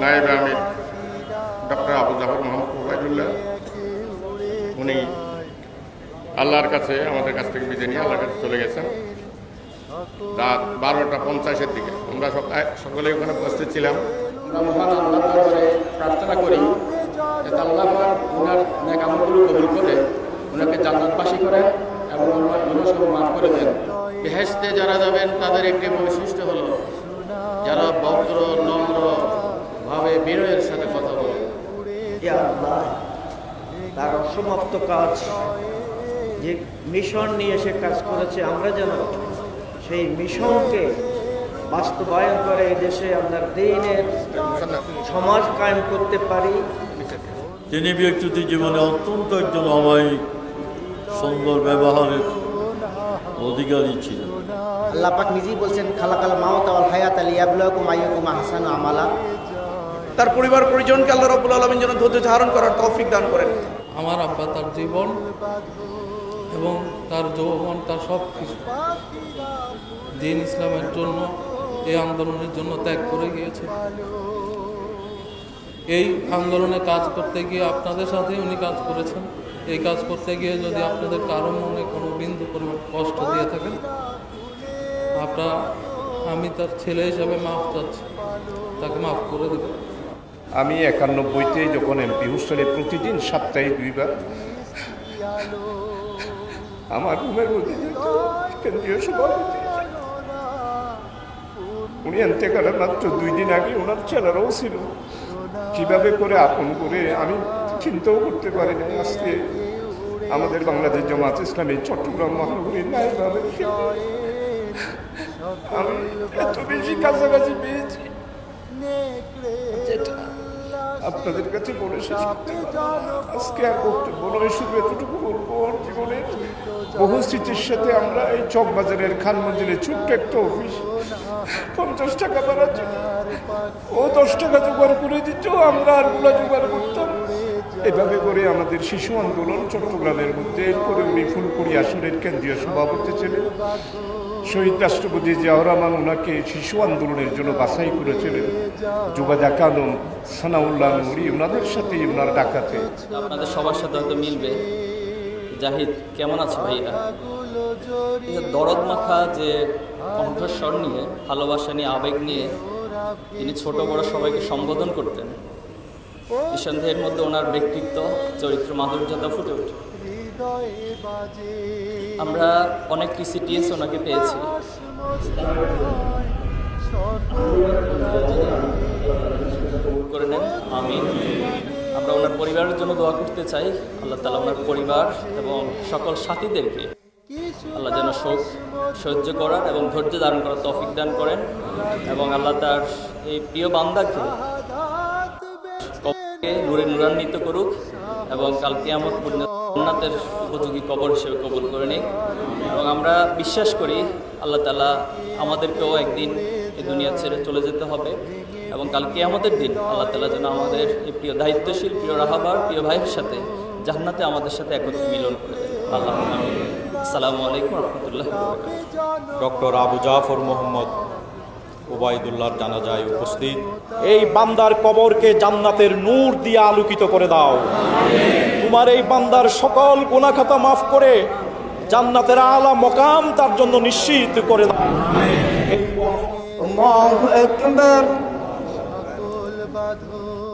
নায়েব আমির, ডক্টর আবু জাফর মোহাম্মদ উনি আল্লাহর কাছে, আমাদের কাছ থেকে বিদায় নিয়ে আল্লাহর কাছে চলে গেছেন। রাত বারোটা পঞ্চাশের দিকে। আমরা সকলে ওখানে উপস্থিত ছিলাম। প্রার্থনা করি যাতে আল্লাহ ওনার নেক আমলগুলো কবুল করে, ওনাকে জান্নাতবাসী করেন এবং ওনার গুণসহ মাফ করে দেন। বেহেশতে যারা যাবেন, তাদের একটি বৈশিষ্ট্য হলো, যারা ভাবে বিনয়ের সাথে কথা বলে। ইয়া আল্লাহ, তার অসমাপ্ত কাজ যে মিশন নিয়ে সে কাজ করেছে আমরা যেন সেই মিশনকে বাস্তবায়ন করে এই দেশে আপনার দিনের সমাজ কায়েম করতে পারি। তিনি ব্যক্তিত্ব জীবনে অত্যন্ত একজন অমায়িক সুন্দর ব্যবহারের অধিকারী ছিলেন। আল্লাহ পাক নিজেই বলছেন খালাকাল মাওত হায়াত আলী আবলাকুম আইয়াকুম আহসান আমালা। তার পরিবার পরিজনকে আল্লাহ রব্বুল আলমিন যেন ধৈর্য ধারণ করার তৌফিক দান করেন। আমার আব্বা তার জীবন এবং তার যৌবন, তার সব কিছু দিন ইসলামের জন্য, এই আন্দোলনের জন্য ত্যাগ করে গিয়েছে। এই আন্দোলনে কাজ করতে গিয়ে আপনাদের সাথে উনি কাজ করেছেন। এই কাজ করতে গিয়ে যদি আপনাদের কারও মনে কোনো বিন্দু পরিমাণ কষ্ট দিয়ে থাকেন, আপনার, আমি তার ছেলে হিসাবে মাফ চাচ্ছি। তাকে মাফ করে দেবেন। আমি একানব্বইতে যখন এমপি হোস্টেলে প্রতিদিন সপ্তাহে দুইবার। আমার রুমের মধ্যে কেন্দ্রীয় সভাপতি উনি এতেকালের মাত্র দুই দিন আগে ওনার ছেলেরাও ছিল। কীভাবে করে আপন করে আমি চিন্তাও করতে পারি না আজকে আমাদের বাংলাদেশ জামাত ইসলামী চট্টগ্রাম মহানগরীর নায়ক আমি এত বেশি কাছাকাছি পেয়েছি। যেটা আপনাদের কাছে বলে শেষ করতে। আজকে আর বক্তব্য নয় শুধু এতটুকু বলব, জীবনে বহু স্মৃতির সাথে আমরা এই চকবাজারের খান মন্দিরে ছোট্ট একটা অফিস, পঞ্চাশ টাকা বাড়ার জন্য ও দশ টাকা জোগাড় করে দিত আমরা আরগুলা জোগাড় করতাম। এভাবে করে আমাদের শিশু আন্দোলন চট্টগ্রামের মধ্যে এরপরে উনি ফুলকুড়ি আসনের কেন্দ্রীয় সভাপতি ছিলেন। শহীদ রাষ্ট্রপতি জিয়াউর রহমান ওনাকে শিশু আন্দোলনের জন্য বাছাই করেছিলেন। যুবাদা কানম সানাউল্লাহ নুরি, ওনাদের সাথে ওনার ডাকাতে। আপনাদের সবার সাথে হয়তো মিলবে। জাহিদ, কেমন আছে ভাইয়া দরদ মাখা যে কণ্ঠস্বর নিয়ে, ভালোবাসা নিয়ে, আবেগ নিয়ে তিনি ছোট বড় সবাইকে সম্বোধন করতেন। নিঃসন্দেহের মধ্যে ওনার ব্যক্তিত্ব, চরিত্র, মাধুর্যতা ফুটে ওঠে। আমরা অনেক টিসিটিএস ওনাকে পেয়েছি। করে নেন আমি আমরা ওনার পরিবারের জন্য দোয়া করতে চাই। আল্লাহ তালা ওনার পরিবার এবং সকল সাথীদেরকে আল্লাহ যেন শোক, সহ্য করার এবং ধৈর্য ধারণ করার তৌফিক দান করেন এবং আল্লাহ তার এই প্রিয় বান্দাকে নূরে নূরান্বিত করুক এবং কাল কিয়ামত উন্নাতের উপযোগী কবর হিসেবে কবুল করে নিক। এবং আমরা বিশ্বাস করি আল্লাহ তালা আমাদেরকেও একদিন এই দুনিয়া ছেড়ে চলে যেতে হবে এবং কাল কিয়ামতের দিন আল্লাহ তালা যেন আমাদের এই প্রিয় দায়িত্বশীল, প্রিয় রাহাবার, প্রিয় ভাইয়ের সাথে জান্নাতে আমাদের সাথে একত্রে মিলন করে আল্লাহ। আসসালামু আলাইকুম রহমতুল্লাহ ডক্টর আবু জাফর মোহাম্মদ ওবায়দুল্লাহর জানাজায় উপস্থিত। এই বান্দার কবরকে জান্নাতের নূর দিয়ে আলোকিত করে দাও। তোমার এই বান্দার সকল গুণাখাতা মাফ করে জান্নাতের আলা মকাম তার জন্য নিশ্চিত করে দাও। বাঁধন